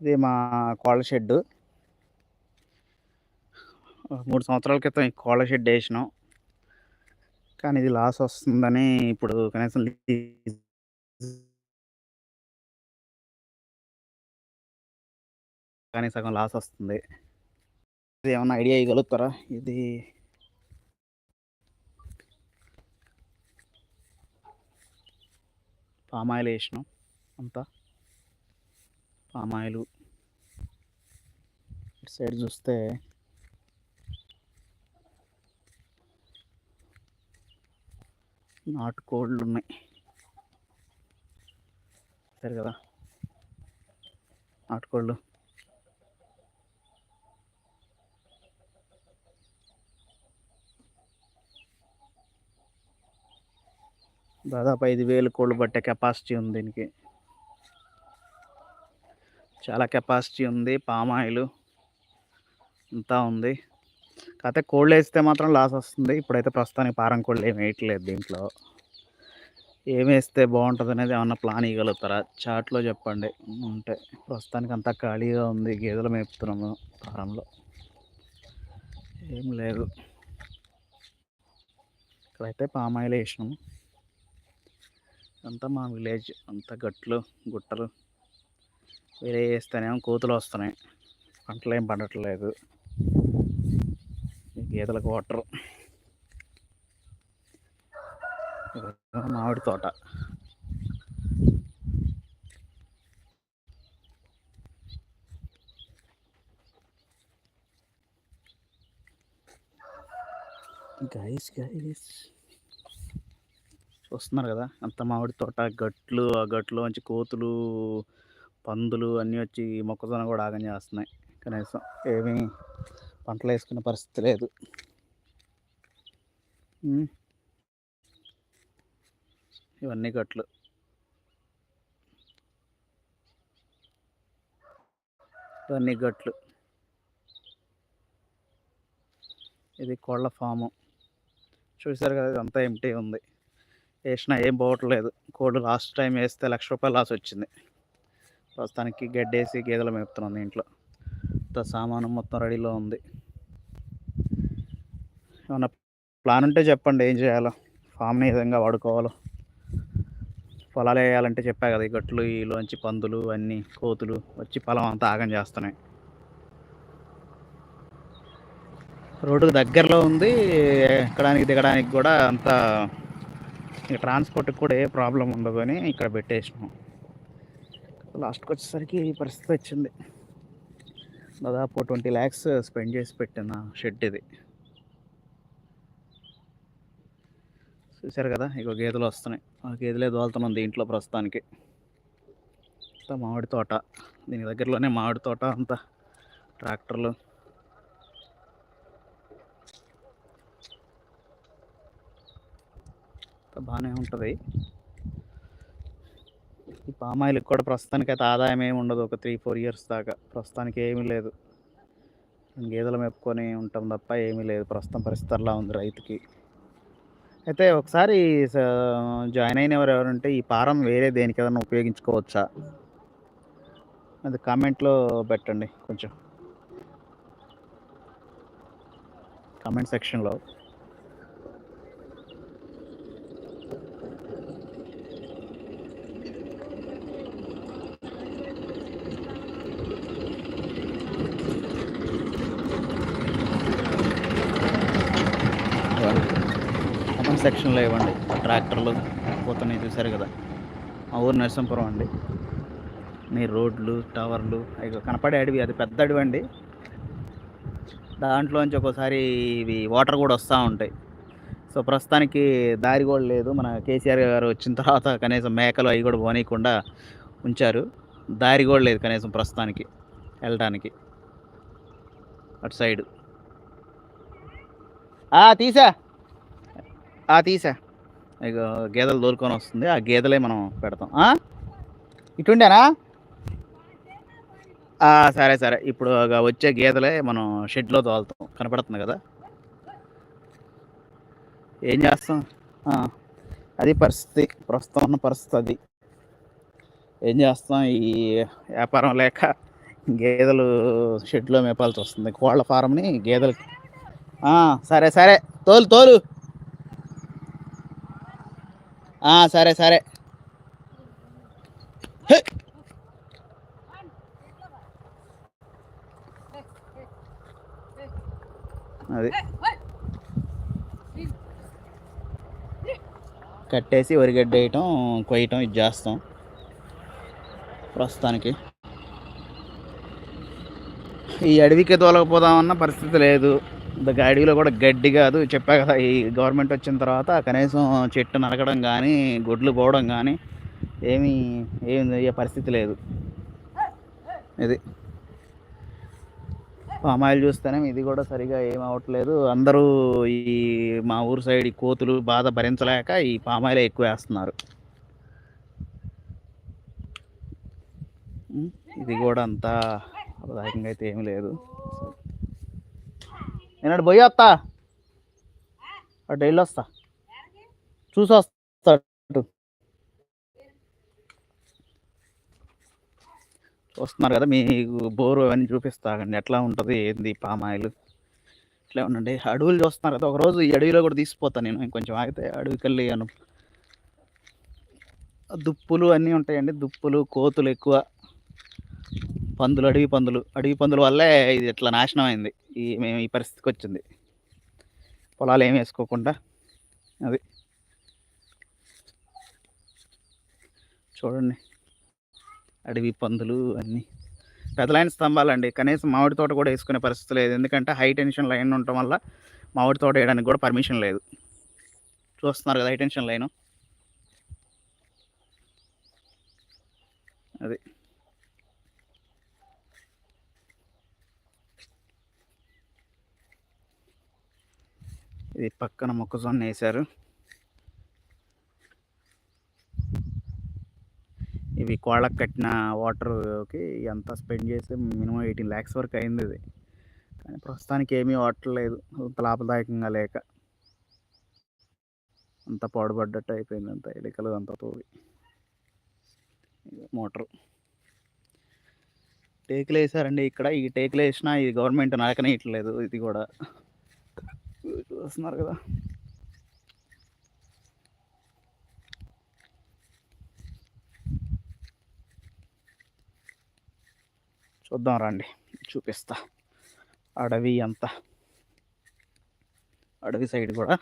ఇది మా కోళ్ళ షెడ్ మూడు సంవత్సరాల క్రితం ఈ కోళ్ళ షెడ్ వేసినాం. కానీ ఇది లాస్ వస్తుందని ఇప్పుడు కనీసం కానీ సగం లాస్ వస్తుంది. ఇది ఏమన్నా ఐడియా ఇవ్వగలుగుతారా? ఇది పామాయిల్ వేసినాం అంతా. పామాయిల్. ఇటు సైడ్ చూస్తే నాటుకోళ్ళు ఉన్నాయి. సరే కదా? నాటుకోళ్ళు దాదాపు ఐదు వేలు కోళ్ళు పట్టే కెపాసిటీ ఉంది దీనికి. చాలా కెపాసిటీ ఉంది పామాయిల్ అంతా ఉంది. కాకపోతే కోళ్ళు వేస్తే మాత్రం లాస్ వస్తుంది. ఇప్పుడైతే ప్రస్తుతానికి పారం కోళ్ళు ఏమి వేయట్లేదు దీంట్లో. ఏమి వేస్తే బాగుంటుంది అనేది ఏమన్నా ప్లాన్ ఇవ్వగలుగుతారా చాట్లో చెప్పండి. ఉంటే ప్రస్తుతానికి అంతా ఖాళీగా ఉంది. గేదెలు మేపుతున్నాము పారంలో ఏం లేదు. ఇక్కడైతే పామాయిల్ వేసినాము. అంతా మా విలేజ్ అంతా గట్లు గుట్టలు. వేరే వేస్తేనేమో కోతులు వస్తున్నాయి. పంటలు ఏం పండట్లేదు. గీతలకు గేదెలకు వాటర్. మామిడి తోట. గైస్ గైస్ చూస్తున్నారు కదా అంత మామిడి తోట గట్లు ఆ గట్లోంచి కోతులు పందులు అన్నీ వచ్చి మొక్కజొన్న కూడా ఆగం చేస్తున్నాయి. కనీసం ఏమీ పంటలు వేసుకునే పరిస్థితి లేదు. ఇవన్నీ గట్లు. ఇవన్నీ గట్లు. ఇది కోళ్ళ ఫాము. చూసారు కదా ఇదంతా ఎంటీ ఉంది. వేసినా ఏం పోవట్లేదు. కోళ్ళు లాస్ట్ టైం వేస్తే లక్ష రూపాయలు లాస్ వచ్చింది. ప్రస్తుతానికి గడ్డేసి గేదెలు మేపుతున్నాం దీంట్లో ఇంత సామాను మొత్తం రెడీలో ఉంది. ఏమన్నా ప్లాన్ ఉంటే చెప్పండి ఏం చేయాలో ఫామ్ని ఏ విధంగా వాడుకోవాలో. పొలాలు వేయాలంటే చెప్పా కదా ఈ గట్లు ఈలోంచి పందులు అన్నీ కోతులు వచ్చి పొలం అంతా ఆగం చేస్తున్నాయి. రోడ్డుకు దగ్గరలో ఉంది ఎక్కడానికి దిగడానికి కూడా అంత ట్రాన్స్పోర్ట్కి కూడా ఏ ప్రాబ్లం ఉండదు అని ఇక్కడ పెట్టేసినాం. లాస్ట్కి వచ్చేసరికి ఈ పరిస్థితి వచ్చింది. దాదాపు ట్వంటీ ల్యాక్స్ స్పెండ్ చేసి పెట్టిన షెడ్ ఇది. చూసారు కదా ఇక గేదెలు వస్తున్నాయి. ఆ గేదెలే దోలుతున్నాం దీంట్లో ప్రస్తుతానికి. అంతా మామిడి తోట. దీని దగ్గరలోనే మామిడి తోట అంతా ట్రాక్టర్లు. బాగానే ఉంటుంది. ఈ పామాయిల్కి కూడా ప్రస్తుతానికి అయితే ఆదాయం ఏమి ఉండదు. ఒక త్రీ ఫోర్ ఇయర్స్ దాకా. ప్రస్తుతానికి ఏమీ లేదు. గేదెలు మెప్పుకొని ఉంటాం తప్ప ఏమీ లేదు. ప్రస్తుతం పరిస్థితుల్లో ఉంది రైతుకి. అయితే ఒకసారి స- జాయిన్ అయిన ఎవరు ఎవరుంటే ఈ పారం వేరే దేనికి ఏదైనా ఉపయోగించుకోవచ్చా? అది కామెంట్లో పెట్టండి కొంచెం. కామెంట్ సెక్షన్లో. ట్రాక్టర్లు ఇవ్వండి ట్రాక్టర్లు పోతున్నాయి చూసారు కదా. మా ఊరు నరసింపురం అండి. మీ రోడ్లు టవర్లు అవి కనపడే అడవి అది పెద్ద అడవి అండి. దాంట్లోంచి ఒక్కోసారి ఇవి వాటర్ కూడా వస్తూ ఉంటాయి. సో ప్రస్తుతానికి దారి కూడా లేదు. మన కేసీఆర్ గారు వచ్చిన తర్వాత కనీసం మేకలు అవి కూడా పోనీయకుండా ఉంచారు. దారి కూడా లేదు కనీసం ప్రస్తుతానికి వెళ్ళడానికి అటు సైడ్. తీసా. ఆ తీసా. ఇక గేదెలు దోలుకొని వస్తుంది. ఆ గేదెలే మనం పెడతాం. ఇటుండేనా సరే సరే. ఇప్పుడు వచ్చే గేదెలే మనం షెడ్లో తోలుతాం. కనపడుతుంది కదా? ఏం చేస్తాం? అది పరిస్థితి. ప్రస్తుతం ఉన్న పరిస్థితి అది. ఏం చేస్తాం? ఈ వ్యాపారం లేక గేదెలు షెడ్లో మేపాల్సి వస్తుంది. కోళ్ళ ఫారంని గేదెలు సరే సరే. తోలు తోలు. సరే సరే. అది. కట్టేసి వరిగడ్డ వేయటం కొయ్యటం ఇది చేస్తాం. ప్రస్తుతానికి. ఈ అడవికి తోలకపోదామన్న పరిస్థితి లేదు. ఇంత అడవిలో కూడా గడ్డి కాదు. చెప్పా కదా ఈ గవర్నమెంట్ వచ్చిన తర్వాత కనీసం చెట్టు నరకడం కానీ గొడ్లు పోవడం కానీ ఏమీ ఏమి అయ్యే పరిస్థితి లేదు. ఇది. పామాయిల్ చూస్తేనే ఇది కూడా సరిగా ఏం అవ్వట్లేదు. అందరూ ఈ మా ఊరు సైడ్ ఈ కోతులు బాధ భరించలేక ఈ పామాయిలే ఎక్కువ వేస్తున్నారు. ఇది కూడా అంతా అయితే ఏమీ లేదు. నేను పోయి వస్తా? అటు వెళ్ళి వస్తా. చూసి వస్తా అటు. వస్తున్నారు కదా మీకు బోరు అవన్నీ చూపిస్తాకండి ఎట్లా ఉంటుంది ఏంది పామాయిల్? ఇట్లా ఉండండి. అడవులు చూస్తున్నారు కదా ఒకరోజు ఈ అడవిలో కూడా తీసిపోతాను నేను. ఇంకొంచెం ఆగితే అడవికి వెళ్ళాను దుప్పులు అన్నీ ఉంటాయండి దుప్పులు కోతులు ఎక్కువ. పందులు అడవి పందులు. అడవి పందుల వల్లే ఇది ఇట్లా నాశనం అయింది. ఈ మేము ఈ పరిస్థితికి వచ్చింది. పొలాలు ఏం వేసుకోకుండా అది. చూడండి. అడవి పందులు అన్నీ. పెద్ద లైన్ స్తంభాలండి. కనీసం మామిడి తోట కూడా వేసుకునే పరిస్థితి లేదు. ఎందుకంటే హై టెన్షన్ లైన్ ఉండటం వల్ల మామిడి తోట వేయడానికి కూడా పర్మిషన్ లేదు. చూస్తున్నారు కదా హై టెన్షన్ లైను. అది. ఇది పక్కన మొక్కజొన్న వేశారు. ఇవి కోళ్ళకు కట్టిన వాటర్కి ఎంత స్పెండ్ చేస్తే మినిమం ఎయిటీన్ ల్యాక్స్ వరకు అయింది ఇది. కానీ ప్రస్తుతానికి ఏమీ వాడట్లేదు అంత లాభదాయకంగా లేక. అంత పాడుపడ్డట్టు అయిపోయింది అంత ఎలికలు అంత తోవి. మోటారు. టేకులు వేసారండి ఇక్కడ. ఈ టేకులు వేసినా ఈ గవర్నమెంట్ నరకనేయట్లేదు ఇది కూడా. చూస్తున్నారు కదా. చూద్దాం రండి చూపిస్తా. అడవి అంతా. అడవి సైడ్ కూడా.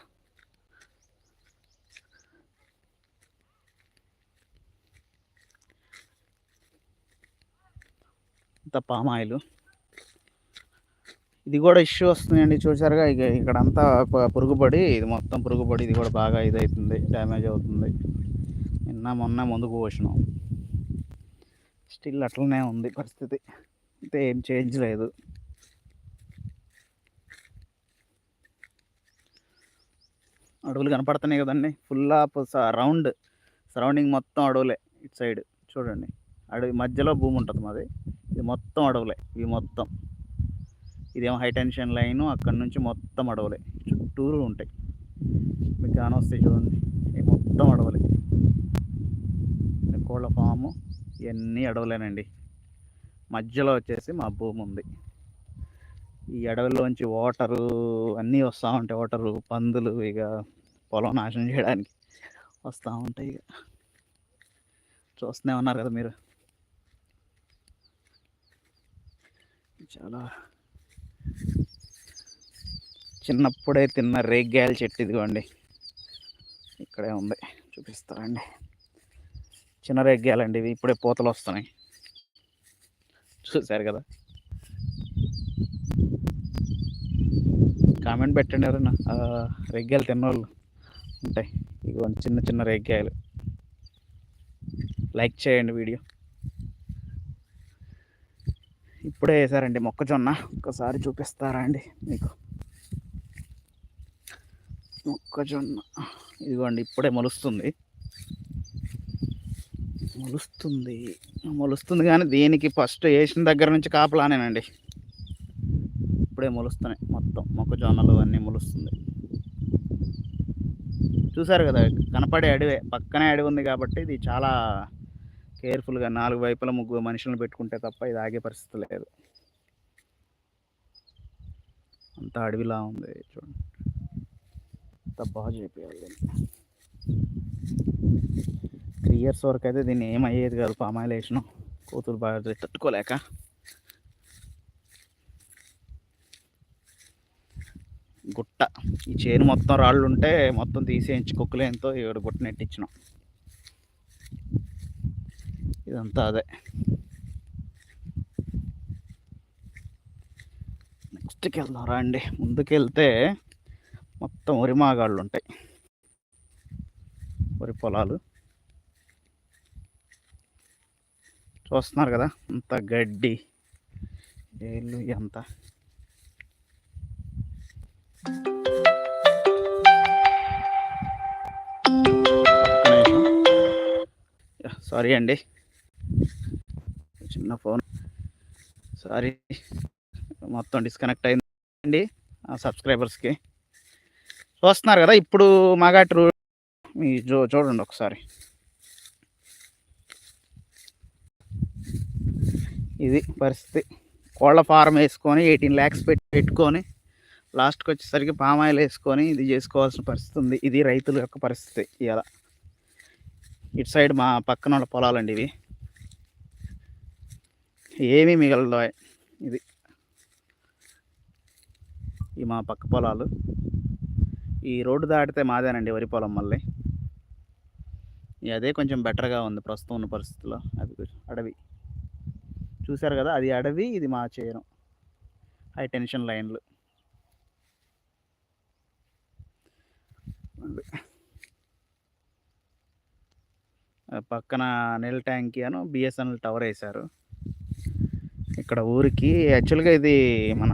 ఇంత పామాయిలు. ఇది కూడా ఇష్యూ వస్తుందండి చూసారుగా ఇక ఇక్కడంతా అంతా పురుగుపడి ఇది మొత్తం పురుగుపడి ఇది కూడా బాగా ఇదవుతుంది డ్యామేజ్ అవుతుంది. నిన్న మొన్న ముందుకు పోసినాం. స్టిల్ అట్లనే ఉంది పరిస్థితి. అయితే ఏం చేంజ్ లేదు. అడవులు కనపడుతున్నాయి కదండి. ఫుల్ ఆఫ్ రౌండ్ సరౌండింగ్ మొత్తం అడవులే ఇటు సైడ్. చూడండి. అడవి మధ్యలో భూమి ఉంటుంది మాది. ఇది మొత్తం అడవులే ఇవి మొత్తం. ఇదేమో హై టెన్షన్ లైన్ అక్కడ నుంచి మొత్తం అడవులే. చుట్టూరు ఉంటాయి. మీకు కానొస్తాయి చూడండి. మొత్తం అడవులే. కోళ్ళ ఫాము ఇవన్నీ అడవులేనండి. మధ్యలో వచ్చేసి మా భూమి ఉంది. ఈ అడవుల్లోంచి వాటరు అన్నీ వస్తూ ఉంటాయి. వాటరు పందులు ఇక పొలం నాశనం చేయడానికి వస్తూ ఉంటాయి ఇక. చూస్తూనే ఉన్నారు కదా మీరు. చాలా చిన్నప్పుడే తిన్న రేగ్గాయల చెట్టు ఇదిగోండి. ఇక్కడే ఉంది. చూపిస్తారండి చిన్న రేగ్గాయలండి ఇవి. ఇప్పుడే పూతలు వస్తున్నాయి. చూశారు కదా? కామెంట్ పెట్టండి ఎవరైనా. రేగ్గాయలు తిన్నోళ్ళు ఉంటాయి. ఇదిగోండి చిన్న చిన్న రేగ్గాయలు. లైక్ చేయండి వీడియో. ఇప్పుడే వేసారండి మొక్కజొన్న. ఒకసారి చూపిస్తారా అండి మీకు? మొక్కజొన్న. ఇదిగోండి ఇప్పుడే మొలుస్తుంది. మొలుస్తుంది. మొలుస్తుంది కానీ దీనికి ఫస్ట్ వేసిన దగ్గర నుంచి కాపలానేనండి. ఇప్పుడే మొలుస్తున్నాయి మొత్తం. మొక్కజొన్నలు అన్నీ మొలుస్తుంది. చూసారు కదా కనపడే అడవే. పక్కనే అడవి ఉంది కాబట్టి ఇది చాలా కేర్ఫుల్గా నాలుగు వైపుల ముగ్గురు మనుషులను పెట్టుకుంటే తప్ప ఇది ఆగే పరిస్థితి లేదు. అంత అడవిలా ఉంది చూడండి. అంత బాగా చేయాలి త్రీ ఇయర్స్ వరకు అయితే దీన్ని ఏమయ్యేది కాదు పామాయిల్ వేసిన కోతులు బాగా తట్టుకోలేక. గుట్ట. ఈ చేను మొత్తం రాళ్ళు ఉంటే మొత్తం తీసేయించి కుక్కలేంతో ఇక్కడ గుట్ట నెట్టించినాం. ఇదంతా అదే. నెక్స్ట్కి వెళ్దాం రండి. ముందుకు వెళ్తే మొత్తం వరి మాగాళ్ళు ఉంటాయి. వరి పొలాలు. చూస్తున్నారు కదా? అంత గడ్డి. ఏళ్ళు ఎంత. సారీ అండి. చిన్న ఫోన్. సారీ మొత్తం డిస్కనెక్ట్ అయిందండి సబ్స్క్రైబర్స్కి చూస్తున్నారు కదా ఇప్పుడు మాగాటి రూ మీ చూ చూడండి ఒకసారి. ఇది పరిస్థితి. కోళ్ళ ఫారం వేసుకొని ఎయిటీన్ ల్యాక్స్ పెట్టి పెట్టుకొని లాస్ట్కి వచ్చేసరికి పామాయిల్ వేసుకొని ఇది చేసుకోవాల్సిన పరిస్థితి ఉంది. ఇది రైతుల యొక్క పరిస్థితి. ఇలా ఇటు సైడ్ మా పక్కన వాళ్ళ పొలాలండి ఇవి. ఏమీ మిగలదు. ఇది. ఈ మా పక్క పొలాలు. ఈ రోడ్డు దాటితే మాదేనండి వరి పొలం మళ్ళీ. అదే కొంచెం బెటర్గా ఉంది ప్రస్తుతం ఉన్న పరిస్థితుల్లో అది అడవి. చూశారు కదా అది అడవి ఇది మా చేయడం హై టెన్షన్ లైన్లు. పక్కన నెల్ ట్యాంక్ అను బిఎస్ఎన్ఎల్ టవర్ వేశారు. ఇక్కడ ఊరికి యాక్చువల్గా ఇది మన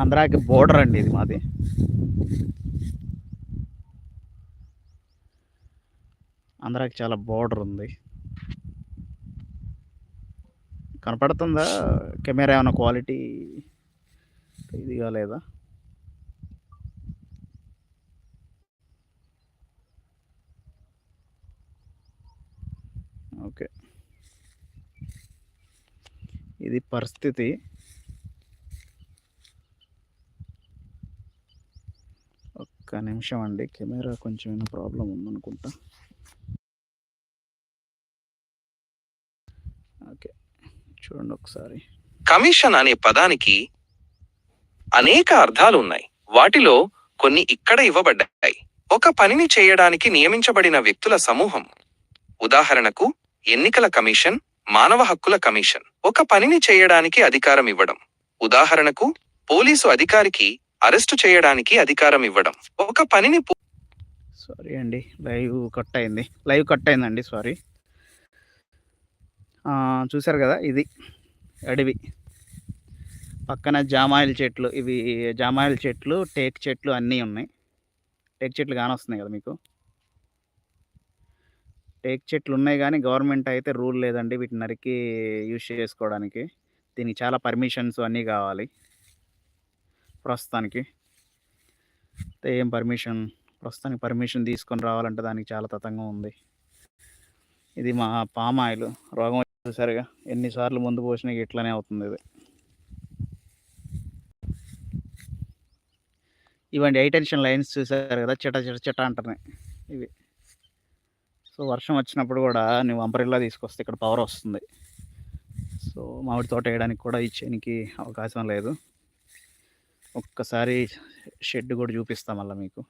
ఆంధ్రాకి బోర్డర్ అండి ఇది మాది. ఆంధ్రాకి చాలా బోర్డర్ ఉంది. కనపడుతుందా? కెమెరా ఏమైనా క్వాలిటీ ఇది కాలేదా ఓకే ఇది పరిస్థితి. ఒక్క నిమిషం అండి కెమెరా కొంచెం ఏమైనా ప్రాబ్లం ఉందనుకుంటా. ఓకే చూడండి ఒకసారి. కమిషన్ అనే పదానికి అనేక అర్థాలు ఉన్నాయి. వాటిలో కొన్ని ఇక్కడ ఇవ్వబడ్డాయి. ఒక పనిని చేయడానికి నియమించబడిన వ్యక్తుల సమూహం. ఉదాహరణకు ఎన్నికల కమిషన్ మానవ హక్కుల కమిషన్. ఒక పనిని చేయడానికి అధికారం ఇవ్వడం. ఉదాహరణకు పోలీసు అధికారికి అరెస్టు చేయడానికి అధికారం ఇవ్వడం. ఒక పనిని సారీ అండి లైవ్ కట్ అయింది లైవ్ కట్ అయిందండి సారీ చూసారు కదా ఇది అడవి. పక్కన జామాయిల చెట్లు ఇవి జామాయిల చెట్లు టేక్ చెట్లు అన్నీ ఉన్నాయి. టేక్ చెట్లు కానొస్తున్నాయి కదా మీకు? టేక్ చెట్లు ఉన్నాయి కానీ గవర్నమెంట్ అయితే రూల్ లేదండి వీటిని నరికి యూజ్ చేసుకోవడానికి. దీనికి చాలా పర్మిషన్స్ అన్నీ కావాలి. ప్రస్తుతానికి. ఏం పర్మిషన్? ప్రస్తుతానికి పర్మిషన్ తీసుకొని రావాలంటే దానికి చాలా తతంగం ఉంది. ఇది మా పామ్ ఆయిల్. రోగం వచ్చేసరిగా ఎన్నిసార్లు ముందు పోసినా ఇట్లానే అవుతుంది ఇది. ఇవండి హై టెన్షన్ లైన్స్ చూసారు కదా చిట చిట చిట అంటున్నాయి. ఇవి. సో వర్షం వచ్చినప్పుడు కూడా నువ్వు అంపరిల్లా తీసుకొస్తే ఇక్కడ పవర్ వస్తుంది. సో మామిడి తోట వేయడానికి కూడా ఈ చేనికి అవకాశం లేదు. ఒక్కసారి షెడ్ కూడా చూపిస్తాం మళ్ళీ మీకు.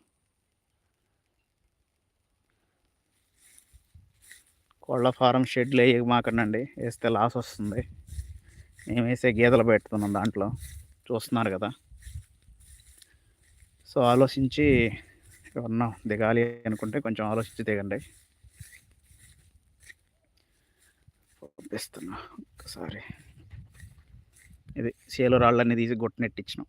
కోళ్ళ ఫారం షెడ్లు వేయమాకండి వేస్తే లాస్ వస్తుంది. మేము వేసే గీతలు పెడుతున్నాం దాంట్లో. చూస్తున్నారు కదా. సో ఆలోచించి ఎవరన్నా దిగాలి అనుకుంటే కొంచెం ఆలోచించి దిగండి. పంపిస్తున్నా ఒక్కసారి. ఇది చేలో రాళ్ళన్నీ తీసి గొట్టనెట్టించినాం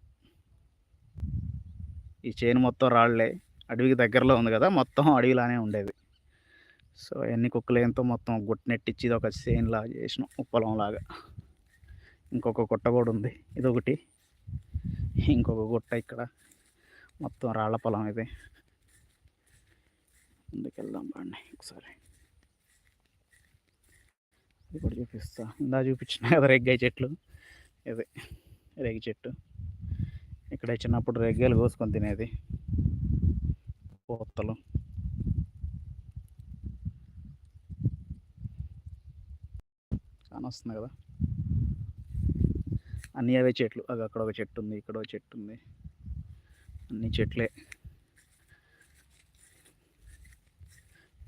ఈ చేను మొత్తం రాళ్ళే. అడవికి దగ్గరలో ఉంది కదా మొత్తం అడవిలానే ఉండేది. సో ఎన్ని కుక్కలేంతో మొత్తం గుట్టనెట్టించి ఇది ఒక చేనులా చేసినాం ఉప్పలంలాగా. ఇంకొక గుట్ట కూడా ఉంది ఇదొకటి. ఇంకొక గుట్ట ఇక్కడ. మొత్తం రాళ్ళ పొలం ఇది. ముందుకెళ్దాం బాండి ఒకసారి. ఇప్పుడు చూపిస్తా. ఇందా చూపించిన కదా రెగ్గాయ చెట్లు. ఇది రేగి చెట్టు. ఇక్కడ చిన్నప్పుడు రెగ్గాయలు కోసుకొని తినేది. పూతలు చాలా వస్తుంది కదా. అన్నీ అవే చెట్లు. అది అక్కడ ఒక చెట్టు ఉంది ఇక్కడ ఒక చెట్టు ఉంది. అన్ని చెట్లే.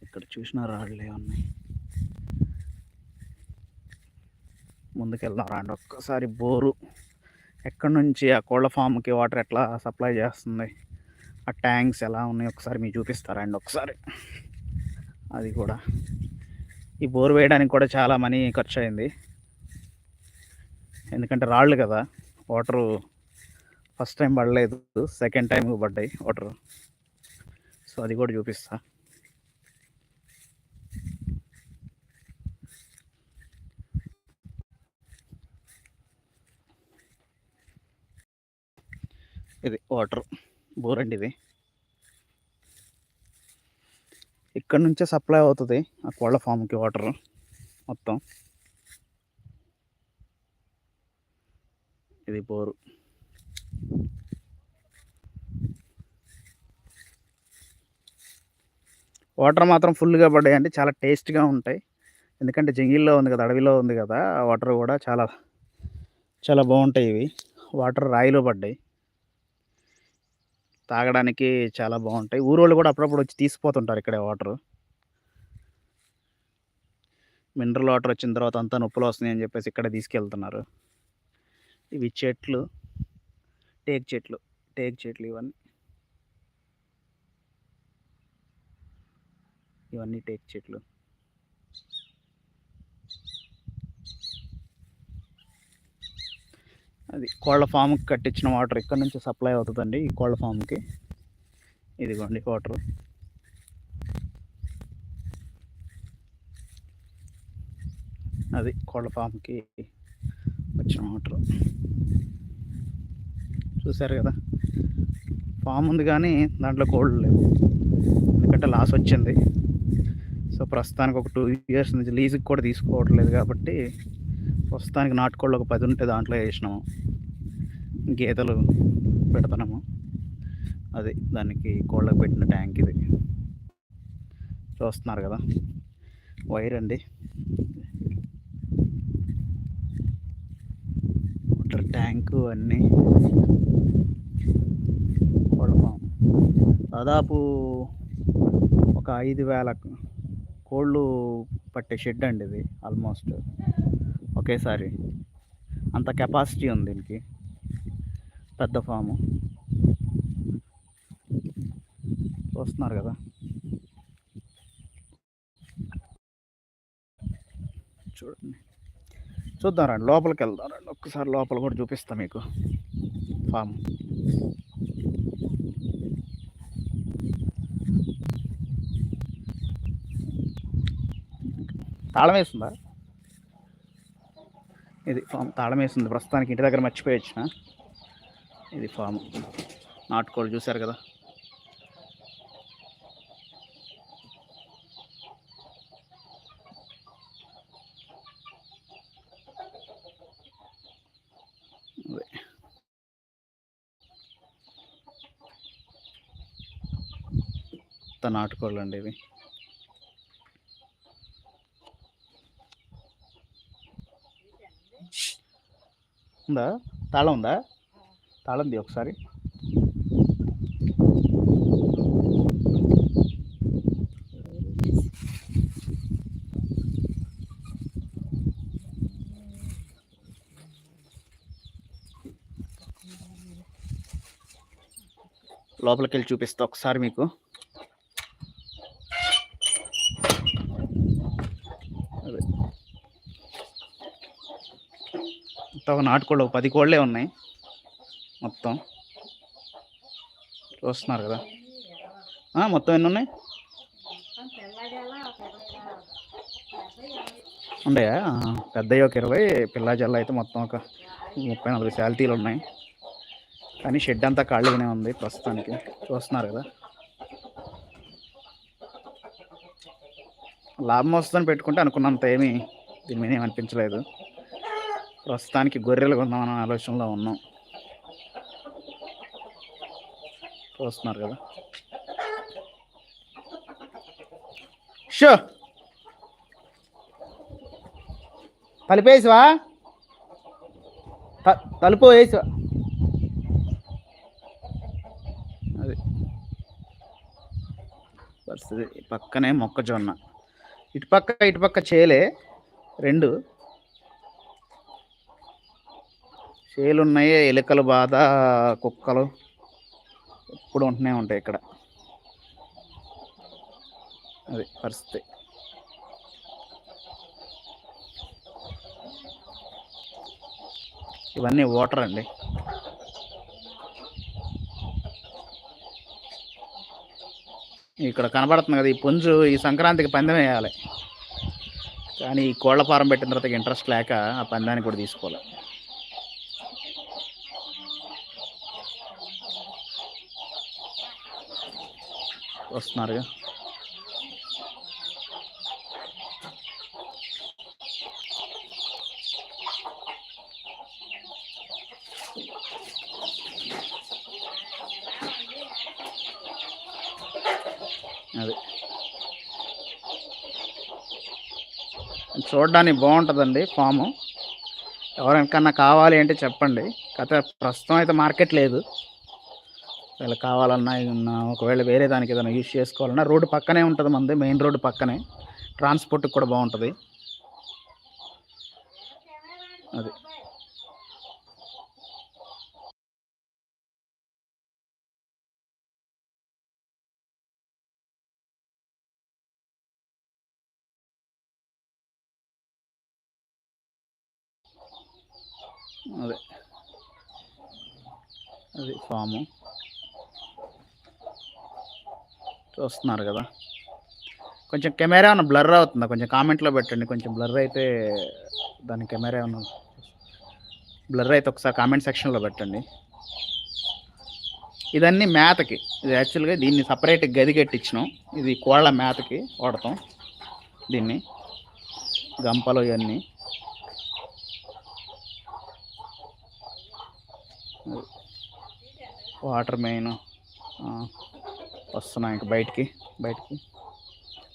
ఇక్కడ చూసిన రాళ్ళే ఉన్నాయి. ముందుకెళ్దాం రండి ఒక్కసారి బోరు. ఎక్కడి నుంచి ఆ కోళ్ళ ఫామ్కి వాటర్ ఎట్లా సప్లై చేస్తుంది? ఆ ట్యాంక్స్ ఎలా ఉన్నాయి? ఒకసారి మీకు చూపిస్తారండి ఒకసారి? అది కూడా. ఈ బోర్ వేయడానికి కూడా చాలా మనీ ఖర్చు అయింది ఎందుకంటే రాళ్ళు కదా. వాటరు ఫస్ట్ టైం పడలేదు. సెకండ్ టైం పడ్డాయి వాటర్. సో అది కూడా చూపిస్తాను ఇది వాటర్. బోర్ అండి ఇది. ఇక్కడ నుంచే సప్లై అవుతుంది. ఆ కోళ్ళ ఫామ్కి వాటర్ మొత్తం. ఇది బోరు. వాటర్ మాత్రం ఫుల్గా పడ్డాయి అంటే చాలా టేస్ట్గా ఉంటాయి. ఎందుకంటే జంగిల్లో ఉంది కదా అడవిలో ఉంది కదా ఆ వాటర్ కూడా చాలా చాలా బాగుంటాయి ఇవి. వాటర్ రాయిలో పడ్డాయి. తాగడానికి చాలా బాగుంటాయి. ఊరోళ్ళు కూడా అప్పుడప్పుడు వచ్చి తీసిపోతుంటారు ఇక్కడే వాటర్. మినరల్ వాటర్ వచ్చిన తర్వాత అంతా నొప్పులు వస్తున్నాయి అని చెప్పేసి ఇక్కడ తీసుకెళ్తున్నారు. ఇవి చెట్లు. టేక్ చెట్లు. టేక్ చెట్లు ఇవన్నీ. ఇవన్నీ టేక్ చెట్లు. అది కోళ్ళ ఫామ్కి కట్టించిన వాటర్ ఇక్కడ నుంచి సప్లై అవుతుందండి ఈ కోళ్ళ ఫామ్కి ఇదిగోండి వాటర్ అది కోళ్ళ ఫామ్కి వచ్చిన వాటర్ చూసారు కదా? ఫామ్ ఉంది కానీ దాంట్లో కోళ్ళు లేవు. ఎందుకంటే లాస్ వచ్చింది. సో ప్రస్తుతానికి ఒక టూ ఇయర్స్ నుంచి లీజుకి కూడా తీసుకోవట్లేదు కాబట్టి ప్రస్తుతానికి నాటుకోళ్ళు ఒక పది ఉంటే దాంట్లో వేసినాము. గేదెలు పెడుతున్నాము. అది దానికి కోళ్ళకు పెట్టిన ట్యాంక్ ఇది. చూస్తున్నారు కదా. వైర్ అండి. వాటర్ ట్యాంకు అన్నీ. కోళ్ళ ఫామ్. దాదాపు ఒక ఐదు వేల కోళ్ళు పట్టే షెడ్ అండి ఇది ఆల్మోస్ట్. ఒకేసారి. అంత కెపాసిటీ ఉంది దీనికి. పెద్ద ఫాము చూస్తున్నారు కదా. చూడండి. చూద్దాం రండి లోపలికి వెళ్దాం రండి. ఒక్కసారి లోపల కూడా చూపిస్తాం మీకు. ఫామ్ తాళం వేస్తుందా ఇది ఫామ్ తాళం వేస్తుంది ప్రస్తుతానికి ఇంటి దగ్గర మర్చిపోయి వచ్చిన. ఇది ఫామ్. నాటుకోళ్ళు చూశారు కదా. అదే. నాటుకోళ్ళు అండి ఇవి. ఉందా? తాళం ఉందా? తాళం ది ఒకసారి. లోపలికి వెళ్ళి చూపిస్తా ఒకసారి మీకు. మొత్తం ఒక నాటుకోళ్ళు ఒక పది కోళ్ళే ఉన్నాయి. మొత్తం. చూస్తున్నారు కదా. మొత్తం ఎన్ని ఉన్నాయి? ఉన్నాయా పెద్దవి ఒక ఇరవై పిల్లాజల్ల అయితే మొత్తం ఒక ముప్పై నలభై శాలిటీలు ఉన్నాయి. కానీ షెడ్ అంతా ఖాళీగానే ఉంది ప్రస్తుతానికి. చూస్తున్నారు కదా. లాభం వస్తుందని పెట్టుకుంటే అనుకున్నంత ఏమీ దీని మీద ఏమనిపించలేదు ప్రస్తుతానికి గొర్రెలు కొందామని ఆలోచనలో ఉన్నాం. చూస్తున్నారు కదా. షో! తలుపేసివా? త- తలుపు వేసివా? అది. పరిస్థితి పక్కనే మొక్కజొన్న. ఇటుపక్క ఇటుపక్క చేలే. రెండు. చేలు ఉన్నాయి ఎలుకలు బాధ కుక్కలు ఎప్పుడు ఉంటూనే ఉంటాయి ఇక్కడ. అది పరిస్థితి. ఇవన్నీ వాటర్ అండి. ఇక్కడ కనబడుతుంది కదా ఈ పుంజు ఈ సంక్రాంతికి పందెం వేయాలి. కానీ ఈ కోళ్ళ ఫారం పెట్టిన తర్వాత ఇంట్రెస్ట్ లేక ఆ పందానికి కూడా తీసుకోవాలి. వస్తున్నారుగా అది. చూడడానికి బాగుంటుందండి ఫాము. ఎవరికన్నా కావాలి అంటే చెప్పండి. కాకపోతే ప్రస్తుతం అయితే మార్కెట్ లేదు. ఒకవేళ కావాలన్నా ఒకవేళ వేరే దానికి ఏదైనా యూజ్ చేసుకోవాలన్నా రోడ్డు పక్కనే ఉంటుంది మంది మెయిన్ రోడ్డు పక్కనే. ట్రాన్స్పోర్ట్కి కూడా బాగుంటుంది. అది. అదే. అది ఫాము. చూస్తున్నారు కదా. కొంచెం కెమెరా ఏమైనా బ్లర్ అవుతుందా? కొంచెం కామెంట్లో పెట్టండి. కొంచెం బ్లర్ అయితే దాని కెమెరా ఏమన్నా బ్లర్ అయితే ఒకసారి కామెంట్ సెక్షన్లో పెట్టండి. ఇదన్నీ మేతకి. ఇది యాక్చువల్గా దీన్ని సపరేట్ గది కట్టించినాం. ఇది కోళ్ళ మేతకి వాడతాం దీన్ని. గంపలు ఇవన్నీ. Water main. వస్తున్నా ఇంక బయటికి బయటికి.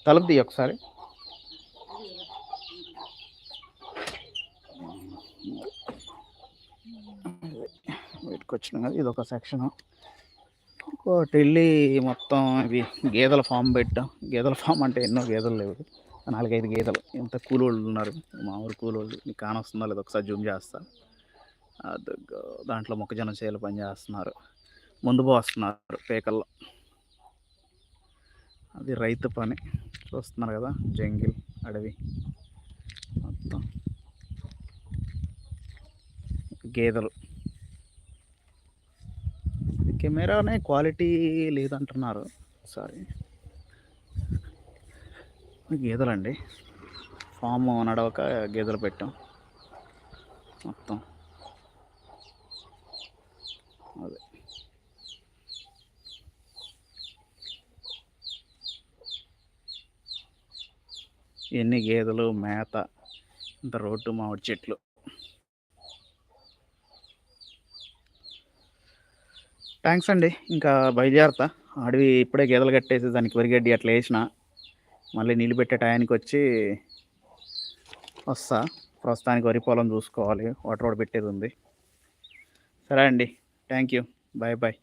తలుపు తీయ ఒకసారి. బయటకు వచ్చినాం కదా ఇది ఒక సెక్షన్. ఇంకోటి వెళ్ళి మొత్తం ఇవి గేదెల ఫామ్ పెట్టాం. గేదెల ఫామ్ అంటే ఎన్నో గేదెలు లేవు నాలుగైదు గేదెలు. ఎంత కూలోళ్ళు ఉన్నారు. మా ఊరు కూలోళ్ళు. నీకు కానొస్తుందో లేదో ఒకసారి జూమ్ చేస్తా. దాంట్లో మొక్కజొన్న చేలు పని చేస్తున్నారు ముందు పోస్తున్నారు పేకల్లో. అది రైతు పని. చూస్తున్నారు కదా జంగిల్ అడవి మొత్తం. గేదెలు. కెమెరానే క్వాలిటీ లేదంటున్నారు. సారీ. గేదెలండి. ఫామ్ నడవక గేదెలు పెట్టాం. మొత్తం. అదే. ఎన్ని గేదెలు మేత ఇంత రోడ్డు మామిడి చెట్లు. థ్యాంక్స్ అండి. ఇంకా బయలుదేరతా. అడవి ఇప్పుడే గేదెలు కట్టేసి దానికి వరిగడ్డి అట్లా వేసిన మళ్ళీ నీళ్ళు పెట్టే టయానికి వచ్చి వస్తా. ప్రస్తుతానికి వరి పొలం చూసుకోవాలి. వాటర్ రోడ్ పెట్టేది ఉంది. సరే అండి. Thank you bye bye.